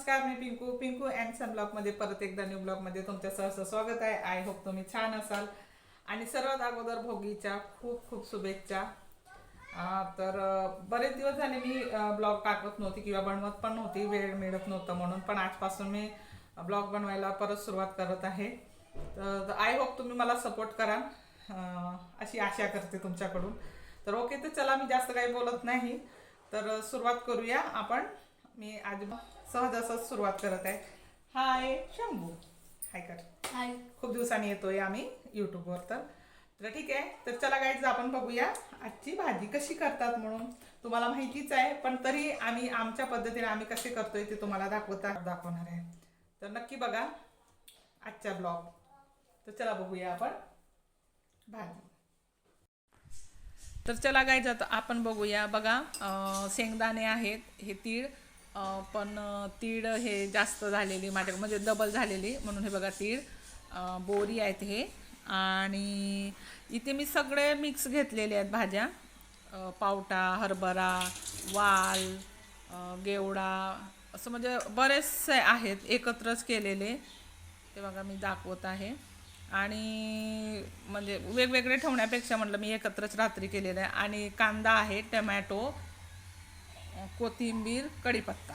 नमस्कार मी Pinku. Pinku and son ब्लॉगमध्ये परत एकदा न्यू ब्लॉगमध्ये तुमच्या सहर्ष स्वागत आहे. आय होप तुम्ही छान असाल. आणि सर्वात अगोदर भोगीच्या खूप खूप शुभेच्छा. तर बरेच दिवस झाले मी ब्लॉग टाकत नव्हती किंवा बनवत पण नव्हती वेळ मिळत नव्हतं म्हणून पण आजपासून मी ब्लॉग बनवायला परत सुरुवात करत आहे. तर आय होप तुम्ही मला सपोर्ट करा. अशी आशा करते तुमच्याकडून. तर ओके तर चला मी जास्त काही बोलत नाही. तर सुरुवात करूया आपण. मी आज सहज असंच सुरुवात करत आहे. हाय शंभू. हाय कर. हाय. खूप दिवसांनी येतोय आम्ही यूट्यूबवर तर. तर ठीक आहे. तर चला गाईज आपण बघूया आजची भाजी कशी करतात म्हणून. तुम्हाला माहितीच आहे पण तरी आम्ही आमच्या पद्धतीने आम्ही कसे करतोय ते तुम्हाला दाखवता दाखवणार आहे. तर नक्की बघा आजचा ब्लॉग तर चला बघूया आपण भाजी. तर चला गायचं आता आपण बघूया. बघा शेंगदाणे आहेत हे तीळ पण तीळ हे जास्त झालेली माझ्या म्हणजे डबल झालेली म्हणून हे बघा तीळ. बोरी आहेत हे. आणि इथे मी सगळे मिक्स घेतलेले आहेत भाज्या. पावटा हरभरा वाल गेवडा. असं म्हणजे बरेचसे आहेत एकत्रच केलेले. ते बघा मी दाखवत आहे. आणि म्हणजे वेगवेगळे ठेवण्यापेक्षा म्हटलं मी एकत्रच रात्री केलेलं आहे. आणि कांदा आहे टमॅटो कोथिंबीर कढीपत्ता.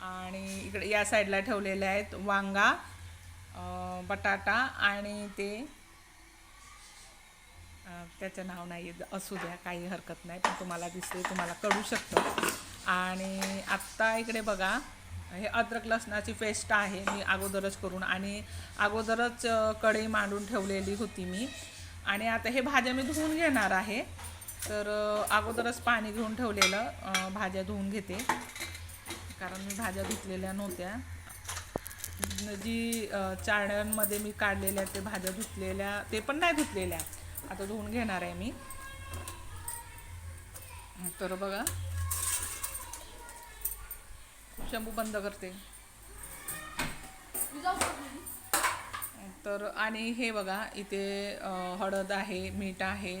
आणि इकडे या साईडला ठेवलेले आहेत वांगा बटाटा आणि ते त्याचं नाव नाही असू द्या काही हरकत नाही पण तुम्हाला दिसते तुम्हाला कळू शकतं. आणि आत्ता इकडे बघा हे अद्रक लसणाची पेस्ट आहे मी अगोदरच करून आणि अगोदरच कढई मांडून ठेवलेली होती मी. आणि आता हे भाज्या मी धुवून घेणार आहे. तर अगोदरच पाणी घेऊन ठेवलेलं भाज्या धुवून घेते. कारण मी भाज्या धुतलेल्या नव्हत्या. जी चारण्यांमध्ये चाळण्यांमध्ये मी काढलेल्या ते भाज्या धुतलेल्या ते पण नाही धुतलेल्या. आता धुवून घेणार आहे मी. तर बघा. शंभू बंद करते. तर आणि हे बघा इथे हळद आहे मीठ आहे.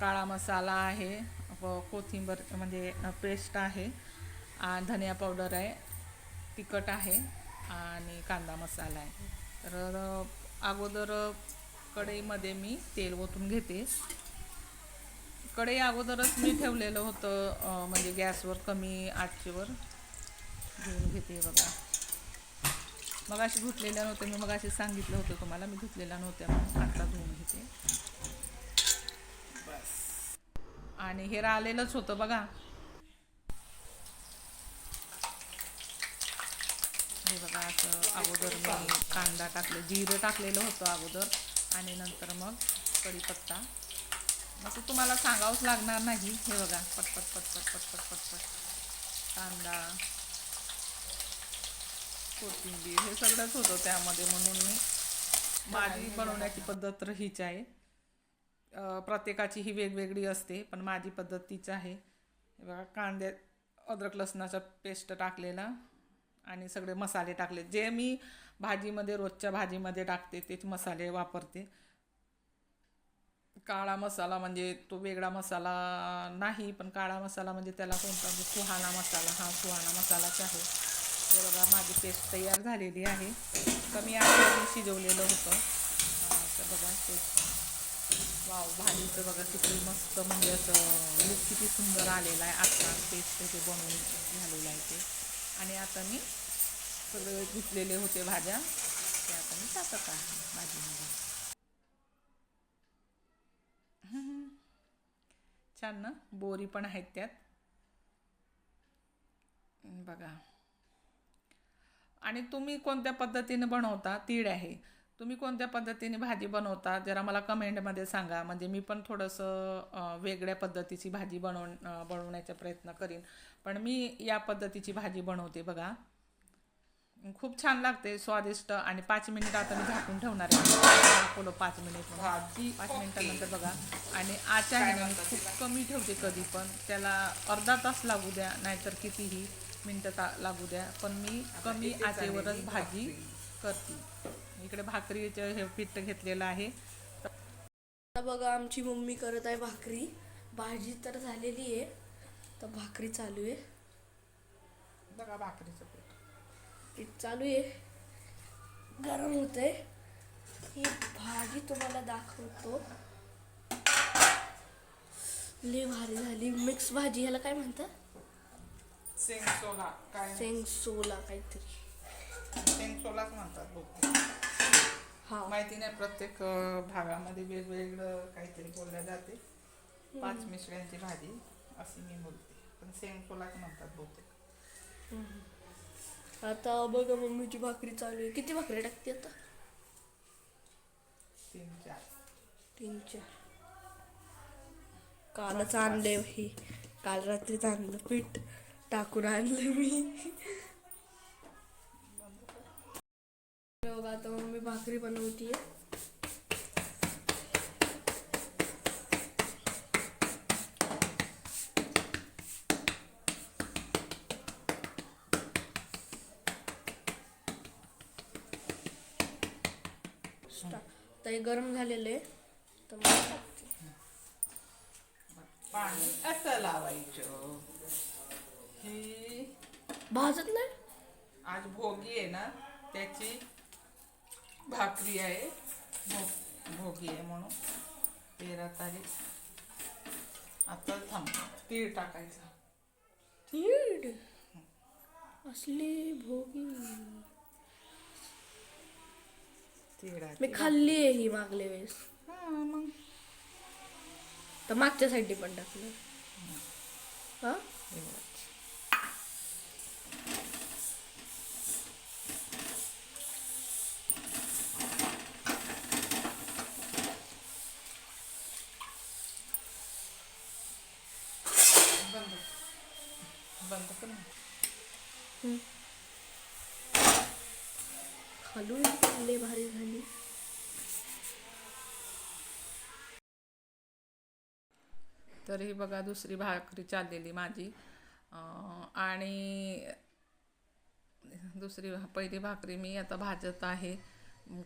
काळा मसाला आहे व कोथिंबर म्हणजे पेस्ट आहे धनिया पावडर आहे तिखट आहे आणि कांदा मसाला आहे. तर अगोदर कढईमध्ये मी तेल ओतून घेते. कढई अगोदरच मी ठेवलेलं होतं म्हणजे गॅसवर कमी आठशेवर घेऊन घेते बघा. मग अशी धुतलेल्या नव्हत्या मी मग असे सांगितलं होतं तुम्हाला मी धुतलेल्या नव्हत्या म्हणून आता धुवून घेते. आणि हे राहिलेलंच होतं बघा. हे बघा असं अगोदर मी कांदा टाकले जिरं टाकलेलं होतं अगोदर. आणि नंतर मग कढीपत्ता. मग तुम्हाला सांगावंच लागणार नाही. हे बघा पटपट पटपट पटपट पटपट कांदा कोथिंबीर हे सगळंच होतं त्यामध्ये म्हणून मी. माझी बनवण्याची पद्धत तर हीच आहे. प्रत्येकाची ही वेगवेगळी असते पण माझी पद्धत तीच आहे. बघा कांद्यात अद्रक लसणाचा पेस्ट टाकलेला आणि सगळे मसाले टाकले. जे मी भाजीमध्ये रोजच्या भाजीमध्ये टाकते तेच मसाले वापरते. काळा मसाला म्हणजे तो वेगळा मसाला नाही पण काळा मसाला म्हणजे त्याला कोणता? म्हणजे सुहाणा मसाला. हा सुहाणा मसालाच आहे. हे बघा माझी पेस्ट तयार झालेली आहे. कमी आधी शिजवलेलं होतं. तर बघा पेस्ट वाव भाजीचं बघा किती मस्त म्हणजे असं लुक किती सुंदर आलेला आहे. आत्ता पेस्ट ते बनवून झालेलं आहे ते. आणि आता मी सगळे धुतलेले होते भाज्या. ते आता मी टाकत आहे भाजीमध्ये. छान ना? बोरी पण आहेत त्यात. बघा. आणि तुम्ही कोणत्या पद्धतीने बनवता? तीळ आहे. तुम्ही कोणत्या पद्धतीने भाजी बनवता? जरा मला कमेंटमध्ये सांगा. म्हणजे मी पण थोडंसं वेगळ्या पद्धतीची भाजी बनव बनवण्याचा प्रयत्न करीन. पण मी या पद्धतीची भाजी बनवते बघा. खूप छान लागते स्वादिष्ट आणि पाच मिनिट आता मी झाकून ठेवणार आहे. पाच मिनिट. भाजी पाच मिनिटानंतर बघा. आणि मी खूप कमी ठेवते कधी पण. त्याला अर्धा तास लागू द्या नाहीतर कितीही मिनटं ता लागू द्या. पण मी कमी आचेवरच भाजी करते. इकडे भाकरीचं हे पीठ घेतलेलं आहे. आता बघा आमची मम्मी करत आहे भाकरी. भाजी तर झालेली आहे. तर भाकरी चालू आहे. बघा भाकरीचं पीठ. पीठ चालू आहे. गरम होते ही भाजी तुम्हाला दाखवतो. लय भारी झाली. मिक्स भाजी ह्याला काय म्हणतात? शेंग सोला काय शेंग सोला काहीतरी. शेंग सोलाच म्हणतात माहिती नाही प्रत्येक भागामध्ये वेगवेगळं काहीतरी बोलल्या जाते. पाच मिसळ्यांची भाजी अशी मी बोलते. पण सोलाच म्हणतात बहुतेक. आता बघा मम्मीची भाकरी चालू आहे. किती भाकरी टाकते आता? तीन चार. तीन चार. कालच आणले हे. काल रात्रीच आणलं पीठ. टाकून आणलं मी. बघा आता मम्मी भाकरी बनवतीये आता हे गरम झालेलं आहे तर मग टाकते. पाणी असं लावायचं? ही भाजत नाही? आज भोगी आहे ना त्याची भाकरी आहे. भो- भोगी आहे म्हणून. तेरा तारीख. आता थांब तीळ टाकायचं. तीड असली भोगी. मी खाल्ली आहे ही मागल्या वेळेस. हा मग. तर मागच्या साईडने पण टाकलं. हा हे बघ. बंद कर ना. खालून लय भारी झाली. तर ही बघा दुसरी भाकरी चाललेली माझी. आणि दुसरी पहिली भाकरी मी आता भाजत आहे.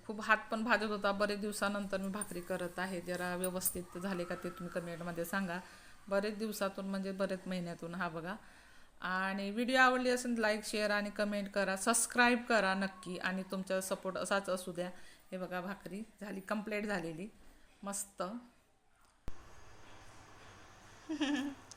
खूप हात पण भाजत होता. बरेच दिवसानंतर मी भाकरी करत आहे. जरा व्यवस्थित झाले का ते तुम्ही कमेंटमध्ये सांगा. बरेच दिवसातून म्हणजे बरेच महिन्यातून हा बघा. आणि व्हिडिओ आवडली असेल लाईक शेअर आणि कमेंट करा. सबस्क्राईब करा नक्की आणि तुमचा सपोर्ट असाच असू द्या. हे बघा भाकरी झाली कंप्लीट झालेली. मस्त.